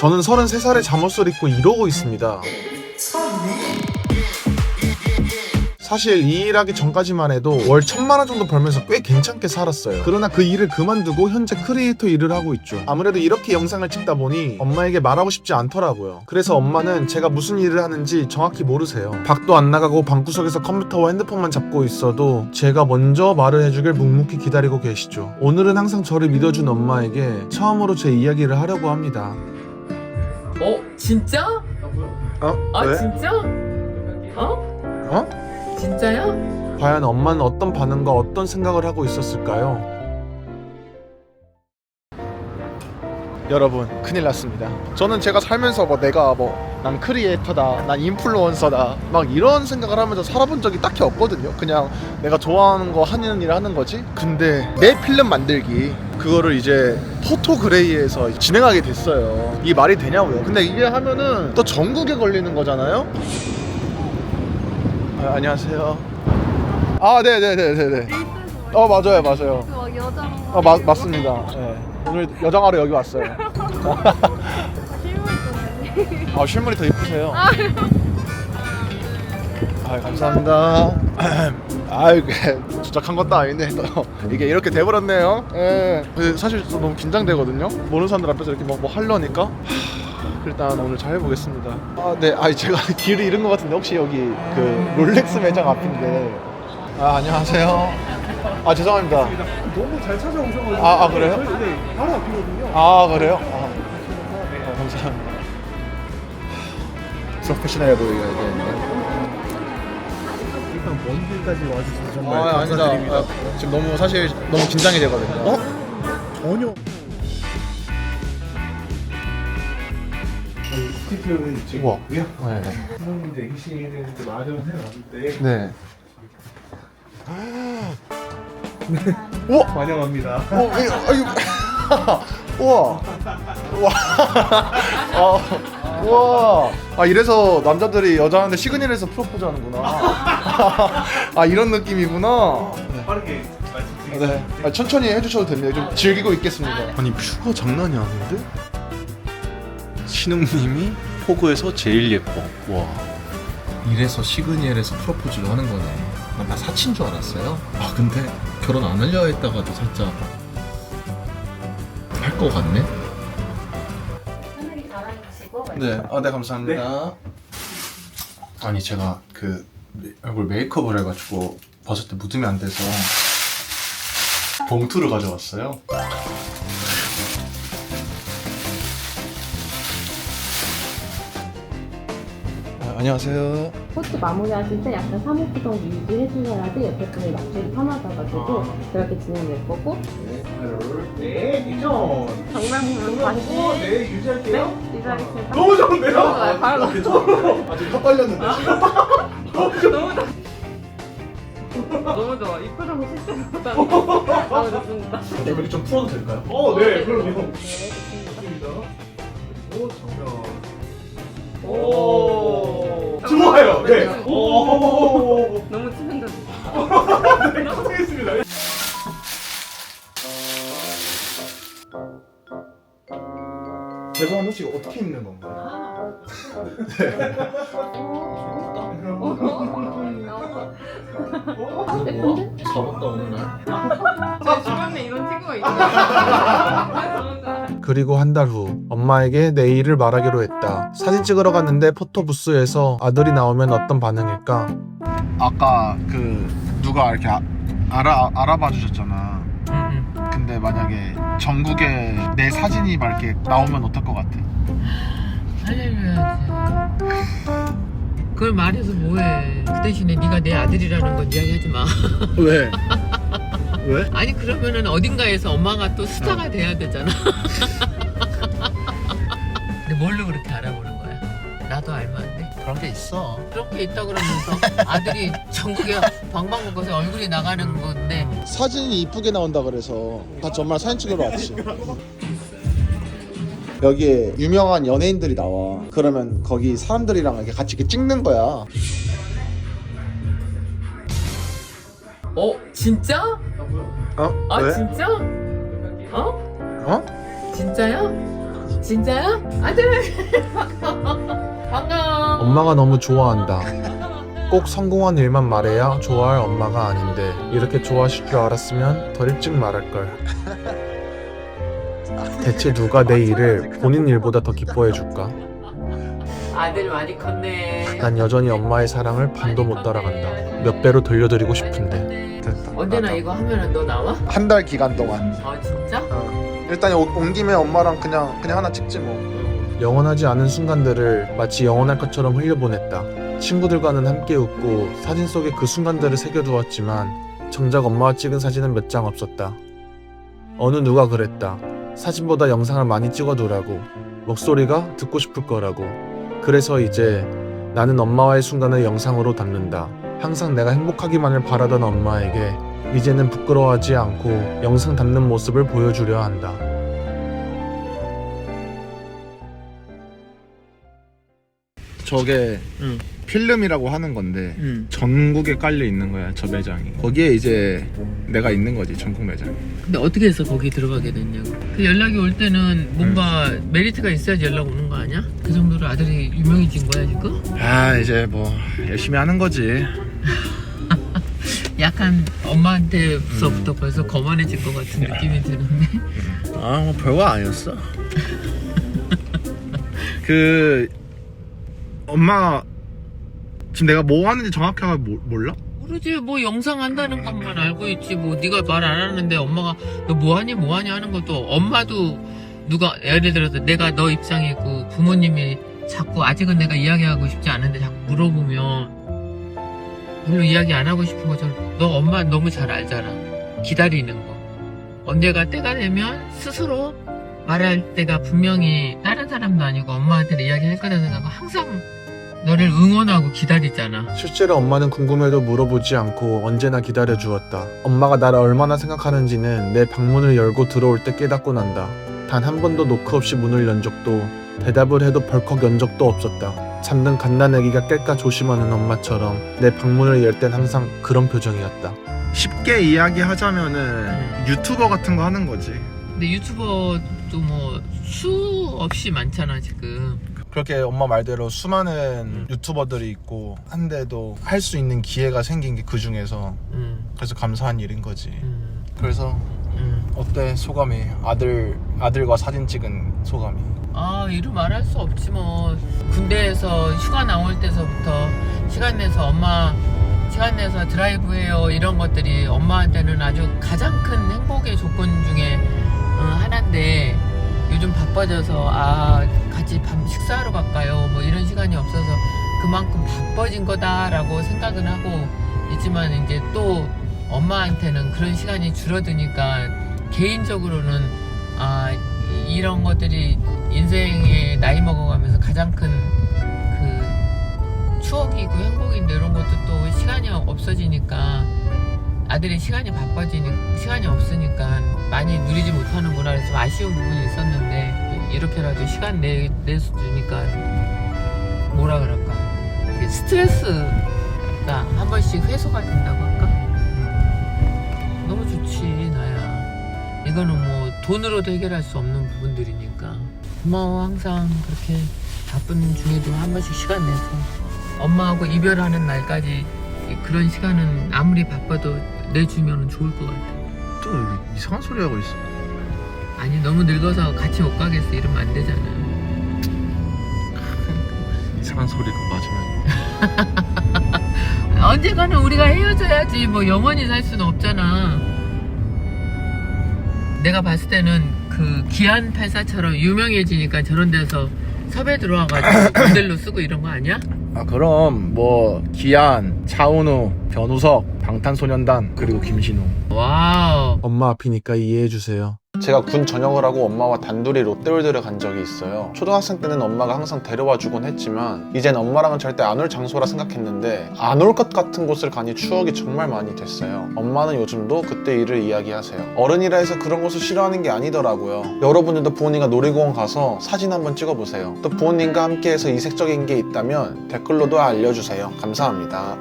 저는 33살에 잠옷을 입고 이러고 있습니다. 사실 이 일하기 전까지만 해도 월 천만 원 정도 벌면서 꽤 괜찮게 살았어요. 그러나 그 일을 그만두고 현재 크리에이터 일을 하고 있죠. 아무래도 이렇게 영상을 찍다 보니 엄마에게 말하고 싶지 않더라고요. 그래서 엄마는 제가 무슨 일을 하는지 정확히 모르세요. 밖도 안 나가고 방구석에서 컴퓨터와 핸드폰만 잡고 있어도 제가 먼저 말을 해주길 묵묵히 기다리고 계시죠. 오늘은 항상 저를 믿어준 엄마에게 처음으로 제 이야기를 하려고 합니다. 어? 진짜? 어? 아 진짜? 어? 어? 진짜야? 과연 엄마는 어떤 반응과 어떤 생각을 하고 있었을까요? 여러분 큰일 났습니다. 저는 제가 살면서 뭐 내가 뭐 난 크리에이터다, 난 인플루언서다 막 이런 생각을 하면서 살아본 적이 딱히 없거든요. 그냥 내가 좋아하는 거 하는 일 하는 거지. 근데 내 필름 만들기 그거를 이제 포토그레이에서 진행하게 됐어요. 이게 말이 되냐고요. 근데 이게 하면은 또 전국에 걸리는 거잖아요. 아, 안녕하세요. 아, 네, 네, 네, 네, 네. 어, 맞아요, 맞아요. 그 여장 아, 맞 맞습니다. 네. 오늘 여장하러 여기 왔어요. 아, 실물이 더 이쁘세요. 아, 감사합니다. 아유, 주작한 것도 아닌데 또 이게 이렇게 돼버렸네요. 예. 근데 사실 저 너무 긴장되거든요. 모르는 사람들 앞에서 이렇게 뭐, 뭐 하려니까. 하, 일단 오늘 잘 해보겠습니다. 아, 네. 아, 제가 길을 잃은 것 같은데 혹시 여기 그 롤렉스 매장 앞인데. 아, 안녕하세요. 아, 죄송합니다. 너무 잘 찾아오셔가지고 아, 아, 그래요? 네, 바로 앞이거든요 아, 그래요? 아, 아, 감사합니다. 프로페셔널해 보여야 되는데. 일단 먼 길까지 와주셔서 정말 아, 아니다. 감사드립니다 아, 지금 너무 사실 너무 긴장이 되거든요. 어? 전혀 스튜디오는 지금 우와. 있고요 네. 부모님 대기실을 이제 마련을 해놨는데 네. 우와. 환영합니다 어, 이, 아유. 우와. 우와. 아, 우와. 아 이래서 남자들이 여자한테 시그널에서 프로포즈 하는구나. 아 이런 느낌이구나. 네. 빠르게 말씀드리겠습니다 네. 아, 천천히 해주셔도 됩니다. 좀 즐기고 있겠습니다. 아니 뷰가 장난이 아닌데? 신웅님이 포구에서 제일 예뻐. 와. 이래서 시그니엘에서 프로포즈를 하는 거네. 난나 사친 줄 알았어요. 아 근데 결혼 안 하려 했다가도 살짝 할 것 같네. 달아주시고 네, 아, 네 감사합니다. 아니 제가 그 얼굴 메이크업을 해가지고 벗을 때 묻으면 안 돼서 봉투를 가져왔어요. 아, 안녕하세요. 포트 마무리하실 때 약간 3호프 정도 유지해주셔야지 옆에 분이 맞추기 편하셔가지고 그렇게 진행될 거고. 네 미션. 정면 보면 다시 네 유지할게요. 네 유지하겠습니다. 너무 좋은데요? 너무 좋아요. 바로 아, 지금 헛걸렸는데 지금. 너무 좋아. 이 표정이 실제보다 너무 좋습니다. 이렇게 좀 풀어도 될까요? 어 네 그럼요. 네 좋습니다. 좋습니다. 그리고 정면 오 좋아요 네 오. 오 너무 치명적 네, 감사하겠습니다 죄송한데 혹시 어떻게 입는 건가요? 예쁜데? 서럽다 오늘 날. 제 주변에 이런 친구가 있어요 그리고 한 달 후 엄마에게 내 일을 말하기로 했다. 사진 찍으러 갔는데 포토 부스에서 아들이 나오면 어떤 반응일까? 아까 그 누가 이렇게 아, 알아 알아봐 주셨잖아. 근데 만약에 전국에 내 사진이 막 이렇게 나오면 어떨 것 같아? 살려줘야지. 그걸 말해서 뭐해. 그 대신에 네가 내 아들이라는 건 이야기하지 마. 왜? 왜? 아니 그러면은 어딘가에서 엄마가 또 스타가 돼야 되잖아. 근데 뭘로 그렇게 알아보는 거야? 나도 알면 안 돼? 그런 게 있어. 그렇게 있다 그러면서 아들이 전국에 방방곡곡에서 얼굴이 나가는 건데 사진이 이쁘게 나온다 그래서 같이 엄마랑 사진 찍으러 왔지. 여기에 유명한 연예인들이 나와. 그러면 거기 사람들이랑 이렇게 같이 이렇게 찍는 거야. 어? 진짜? 어? 아 진짜? 어? 어? 진짜야? 진짜요? 아들 반가워. 반가워. 엄마가 너무 좋아한다. 꼭 성공한 일만 말해야 좋아할 엄마가 아닌데 이렇게 좋아하실 줄 알았으면 덜 일찍 말할 걸. 대체 누가 내 일을 본인 일보다 더 기뻐해 줄까? 아들 많이 컸네. 난 여전히 엄마의 사랑을 반도 못 따라간다. 몇 배로 돌려드리고 싶은데. 언제나 이거 하면은 너 나와? 한 달 기간 동안. 아 진짜? 일단 온 김에 엄마랑 그냥 그냥 하나 찍지 뭐. 영원하지 않은 순간들을 마치 영원할 것처럼 흘려보냈다. 친구들과는 함께 웃고 사진 속에 그 순간들을 새겨두었지만 정작 엄마와 찍은 사진은 몇 장 없었다. 어느 누가 그랬다. 사진보다 영상을 많이 찍어두라고. 목소리가 듣고 싶을 거라고. 그래서 이제 나는 엄마와의 순간을 영상으로 담는다. 항상 내가 행복하기만을 바라던 엄마에게 이제는 부끄러워하지 않고 영상 담는 모습을 보여주려 한다. 저게 필름이라고 하는 건데 전국에 깔려 있는 거야 저 매장이. 거기에 이제 내가 있는 거지 전국 매장 근데 어떻게 해서 거기 들어가게 됐냐고. 그 연락이 올 때는 뭔가 메리트가 있어야지 연락 오는 거 아니야? 그 정도로 아들이 유명해진 거야 지금? 아 이제 뭐 열심히 하는 거지. 약간 엄마한테서부터 벌써 거만해진 것 같은 느낌이 드는데. 아뭐 별거 아니었어. 그 엄마 지금 내가 뭐 하는지 정확하게 모- 몰라? 모르지. 뭐 영상 한다는 것만 알고 있지. 뭐 네가 말 안 하는데 엄마가 너 뭐하니 뭐하니 하는 것도 엄마도 누가 예를 들어서 내가 너 입장이고 부모님이 자꾸 아직은 내가 이야기하고 싶지 않은데 자꾸 물어보면 별로 이야기 안 하고 싶은 것처럼 너 엄마 너무 잘 알잖아. 기다리는 거. 언제가 때가 되면 스스로 말할 때가 분명히 다른 사람도 아니고 엄마한테 이야기할 거라는 생각은 항상 너를 응원하고 기다리잖아 실제로 엄마는 궁금해도 물어보지 않고 언제나 기다려 주었다. 엄마가 나를 얼마나 생각하는지는 내 방문을 열고 들어올 때 깨닫고 난다. 단 한 번도 노크 없이 문을 연 적도 대답을 해도 벌컥 연 적도 없었다. 잠든 갓난아기가 깰까 조심하는 엄마처럼 내 방문을 열 땐 항상 그런 표정이었다. 쉽게 이야기하자면은 유튜버 같은 거 하는 거지. 근데 유튜버도 뭐 수 없이 많잖아 지금. 그렇게 엄마 말대로 수많은 유튜버들이 있고 한데도 할 수 있는 기회가 생긴 게 그 중에서 음, 그래서 감사한 일인 거지. 음, 그래서 음. 어때? 소감이? 아들 아들과 사진 찍은 소감이? 아 이루 말할 수 없지 뭐. 군대에서 휴가 나올 때서부터 시간 내서 엄마 시간 내서 드라이브해요 이런 것들이 엄마한테는 아주 가장 큰 행복의 조건 중에 어, 하나인데 요즘 바빠져서 아 같이 밤 식사하러 갈까요? 뭐 이런 시간이 없어서 그만큼 바빠진 거다라고 생각은 하고 있지만 이제 또 엄마한테는 그런 시간이 줄어드니까 개인적으로는 아 이- 이런 것들이 인생에 나이 먹어가면서 가장 큰 그 추억이고 행복인데 이런 것도 또 시간이 없어지니까 아들이 시간이 바빠지니 시간이 없으니까 많이 누리지 못하는구나 그래서 좀 아쉬운 부분이 있었는데 이렇게라도 시간 내 내서 주니까 뭐라 그럴까? 스트레스가 한 번씩 해소가 된다고 할까? 너무 좋지 나야. 이거는 뭐 돈으로도 해결할 수 없는 부분들이니까. 고마워 항상 그렇게 바쁜 중에도 한 번씩 시간 내서. 엄마하고 이별하는 날까지 그런 시간은 아무리 바빠도 내주면 좋을 것 같아. 또 이상한 소리 하고 있어. 아니 너무 늙어서 같이 못 가겠어. 이러면 안 되잖아. 이상한 소리가 맞으면. 언젠가는 우리가 헤어져야지. 뭐 영원히 살 수는 없잖아. 내가 봤을 때는 그 기안 84처럼 유명해지니까 저런 데서 섭외 들어와가지고 모델로 쓰고 이런 거 아니야? 아 그럼 뭐 기안 차은우 변우석 방탄소년단 그리고 김신우 와우 엄마 앞이니까 이해해 주세요. 제가 군 전역을 하고 엄마와 단둘이 롯데월드를 간 적이 있어요. 초등학생 때는 엄마가 항상 데려와 주곤 했지만 이젠 엄마랑은 절대 안 올 장소라 생각했는데 안 올 것 같은 곳을 가니 추억이 정말 많이 됐어요. 엄마는 요즘도 그때 일을 이야기하세요. 어른이라 해서 그런 곳을 싫어하는 게 아니더라고요. 여러분들도 부모님과 놀이공원 가서 사진 한번 찍어보세요. 또 부모님과 함께해서 이색적인 게 있다면 댓글로도 알려주세요. 감사합니다.